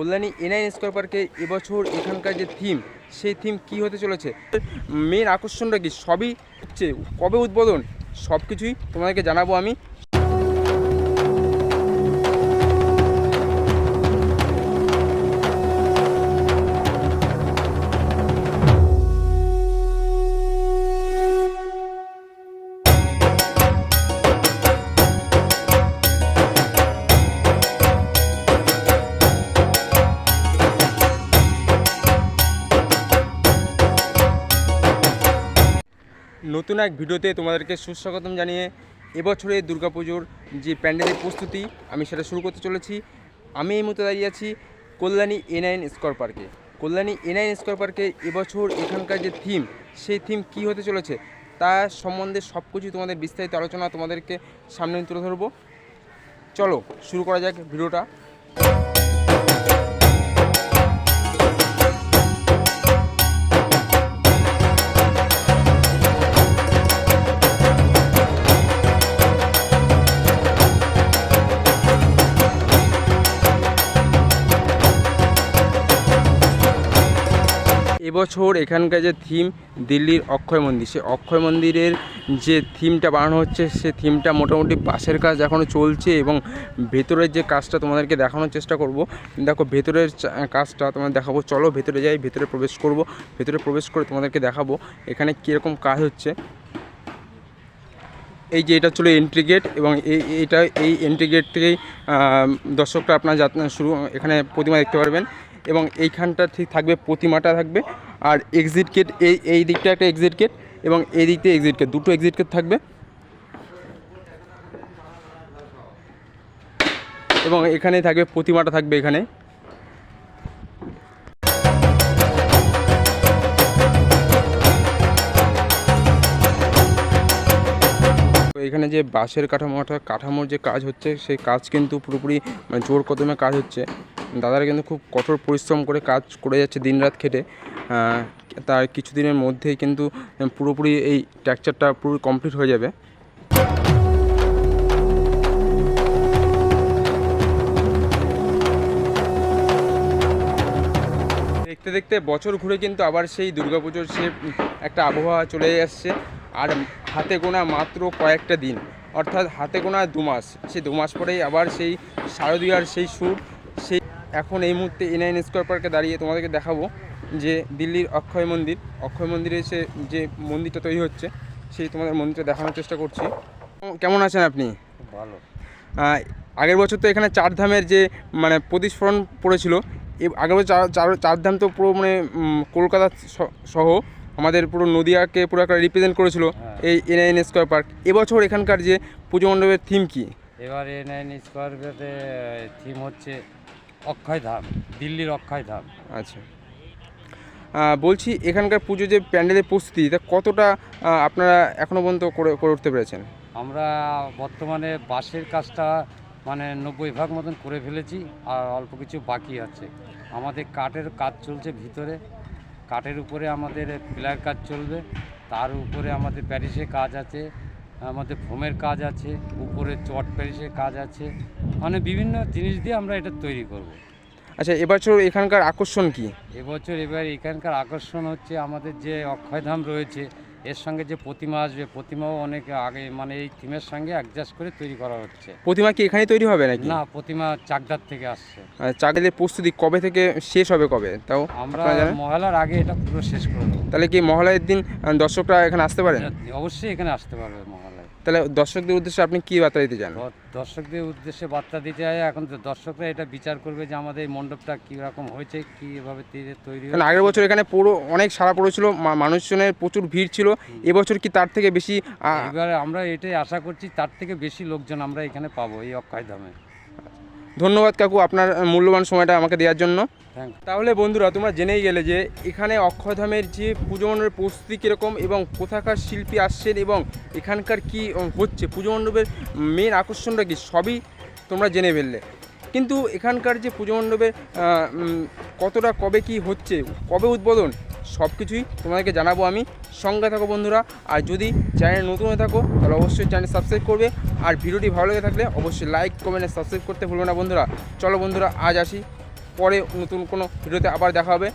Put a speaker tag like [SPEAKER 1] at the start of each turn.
[SPEAKER 1] Kalyani এনআইন square পার্কে এবছর এখানকার যে থিম, সেই থিম কি হতে চলেছে? মেন আকর্ষণটা কি? সবই হচ্ছে, কবে উদ্বোধন? সব কিছুই তোমাদেরকে জানাব আমি। নতুন এক ভিডিওতে তোমাদেরকে সুস্বাগতম জানিয়ে এবছরে দুর্গাপুজোর যে প্যান্ডেলের প্রস্তুতি, আমি সেটা শুরু করতে চলেছি। আমি এই মুহূর্তে দাঁড়িয়ে আছি কল্যাণী এ নাইন স্কোয়ার পার্কে কল্যাণী এ নাইন স্কোয়ার পার্কে এবছর এখানকার যে থিম সেই থিম কি হতে চলেছে তার সম্বন্ধে সব কিছু তোমাদের বিস্তারিত আলোচনা তোমাদেরকে সামনে তুলে ধরবো। চলো, শুরু করা যাক ভিডিওটা। এবছর এখানকার যে থিম দিল্লির অক্ষয় মন্দির, সে অক্ষয় মন্দিরের যে থিমটা বানানো হচ্ছে, সে থিমটা মোটামুটি পাশের কাজ এখনও চলছে এবং ভেতরের যে কাজটা তোমাদেরকে দেখানোর চেষ্টা করব। দেখো, ভেতরের কাজটা তোমাদের দেখাবো। চলো, ভেতরে যাই, ভেতরে প্রবেশ করব। ভেতরে প্রবেশ করে তোমাদেরকে দেখাবো এখানে কীরকম কাজ হচ্ছে। এই যে এটা ছিল এন্ট্রি গেট এবং এই এটা, এই এন্ট্রি গেট থেকেই দর্শকরা আপনার যাত্রা শুরু, এখানে প্রতিমা দেখতে পারবেন। এবং এইখানটা ঠিক থাকবে, প্রতিমাটা থাকবে। আর এক্সিট গেট এই এই দিকটা একটা এক্সিট গেট এবং এই দিকটা এক্সিট গেট দুটো এক্সিট গেট থাকবে। এবং এখানে থাকবে, প্রতিমাটা থাকবে এখানে। এখানে যে বাঁশের কাঠামোটা, কাঠামোর যে কাজ হচ্ছে, সেই কাজ কিন্তু পুরোপুরি মানে জোর কদমে কাজ হচ্ছে। দাদারা কিন্তু খুব কঠোর পরিশ্রম করে কাজ করে যাচ্ছে দিনরাত খেটে। তার কিছুদিনের মধ্যেই কিন্তু পুরোপুরি এই ট্র্যাকচারটা পুরো কমপ্লিট হয়ে যাবে। দেখতে দেখতে বছর ঘুরে কিন্তু আবার সেই দুর্গাপুজোর সে একটা আবহাওয়া চলে আসছে। আর হাতে গোনা মাত্র কয়েকটা দিন, অর্থাৎ হাতে গোনা দু মাস। সেই দু মাস পরেই আবার সেই শারদীয়ার সেই সুর, সেই এখন এই মুহূর্তে এনআইন স্কোয়ার পার্কে দাঁড়িয়ে তোমাদেরকে দেখাবো যে দিল্লির অক্ষয় মন্দির। অক্ষয় মন্দিরে এসে যে মন্দিরটা তৈরি হচ্ছে সেই তোমাদের মন্দিরটা দেখানোর চেষ্টা করছি। কেমন আছেন আপনি?
[SPEAKER 2] ভালো।
[SPEAKER 1] আগের বছর তো এখানে চার ধামের যে মানে প্রতিস্ফোরণ পড়েছিল আগের বছর চার চার চার ধাম তো পুরো মানে কলকাতা সহ আমাদের পুরো নদিয়াকে পুরো একটা রিপ্রেজেন্ট করেছিল
[SPEAKER 2] হ্যাঁ।
[SPEAKER 1] এই এনআইএন স্কোয়ার পার্ক এবছর এখানকার যে পুজো মণ্ডপের থিম কি?
[SPEAKER 2] এবার এ নাইন স্কোয়ারতে থিম হচ্ছে অক্ষয় ধাম দিল্লির অক্ষয় ধাম।
[SPEAKER 1] আচ্ছা। বলছি এখানকার পুজো যে প্যান্ডেলের প্রস্তুতি তা কতটা আপনারা এখনও পর্যন্ত করে করে উঠতে পেরেছেন?
[SPEAKER 2] আমরা বর্তমানে বাঁশের কাজটা মানে নব্বই ভাগ মতন করে ফেলেছি আর অল্প কিছু বাকি আছে। আমাদের কাঠের কাজ চলছে ভিতরে। কাঠের উপরে আমাদের পিলার কাজ চলবে তার উপরে আমাদের প্যারিসে কাজ আছে। আমাদের ফোমের কাজ আছে উপরে চট প্যারিসের কাজ আছে মানে বিভিন্ন জিনিস দিয়ে আমরা এটা তৈরি করব।
[SPEAKER 1] আচ্ছা এবছর এখানকার আকর্ষণ কি?
[SPEAKER 2] এবছর এবার এখানকার আকর্ষণ হচ্ছে আমাদের যে অক্ষয়ধাম রয়েছে এর সঙ্গে যে প্রতিমা আসবে প্রতিমাও অনেক আগে মানে এই থিমের সঙ্গে অ্যাডজাস্ট করে তৈরি করা হচ্ছে।
[SPEAKER 1] প্রতিমা কি এখানেই তৈরি হবে নাকি?
[SPEAKER 2] না প্রতিমা চাকদার থেকে আসছে।
[SPEAKER 1] চাকরির প্রস্তুতি কবে থেকে শেষ হবে কবে? তাও
[SPEAKER 2] আমরা মহালার আগে এটা পুরো শেষ করে দেবো।
[SPEAKER 1] তাহলে কি মহালয়ের দিন দর্শকরা এখানে আসতে পারেন?
[SPEAKER 2] অবশ্যই এখানে আসতে পারবে মহালয়।
[SPEAKER 1] তাহলে দর্শকদের উদ্দেশ্যে আপনি কি বার্তা দিতে চান?
[SPEAKER 2] দর্শকদের উদ্দেশ্যে বার্তা দিতে হয় এখন তো দর্শকরা এটা বিচার করবে যে আমাদের এই মণ্ডপটা কীরকম হয়েছে কীভাবে তৈরি
[SPEAKER 1] কারণ আগের বছর এখানে পুরো অনেক সারা পড়েছিল মানুষজনের প্রচুর ভিড় ছিল এবছর কি তার থেকে বেশি
[SPEAKER 2] এবার আমরা এটাই আশা করছি তার থেকে বেশি লোকজন আমরা এখানে পাবো এই অক্ষয়ধামে
[SPEAKER 1] ধন্যবাদ কাকু আপনার মূল্যবান সময়টা আমাকে দেওয়ার জন্য। তাহলে বন্ধুরা তোমরা জেনেই গেলে যে এখানে অক্ষয়ধামের যে পুজো মণ্ডপের প্রস্তুতি কীরকম এবং কোথাকার শিল্পী আসছেন এবং এখানকার কি হচ্ছে পুজো মণ্ডপের মেন আকর্ষণটা কি? সবই তোমরা জেনে ফেললে। কিন্তু এখানকার যে পুজো মণ্ডপে কতটা কবে কি হচ্ছে, কবে উদ্বোধন, সব কিছুই তোমাদেরকে জানাব আমি। সঙ্গে থাকো বন্ধুরা, আর যদি চ্যানেল নতুন হয়ে থাকো, তাহলে অবশ্যই চ্যানেল সাবস্ক্রাইব করবে। আর ভিডিওটি ভালো লেগে থাকলে অবশ্যই লাইক কমেন্ট সাবস্ক্রাইব করতে ভুলবে না বন্ধুরা। চলো বন্ধুরা, আজ আসি। পরে নতুন কোনো ভিডিওতে আবার দেখা হবে।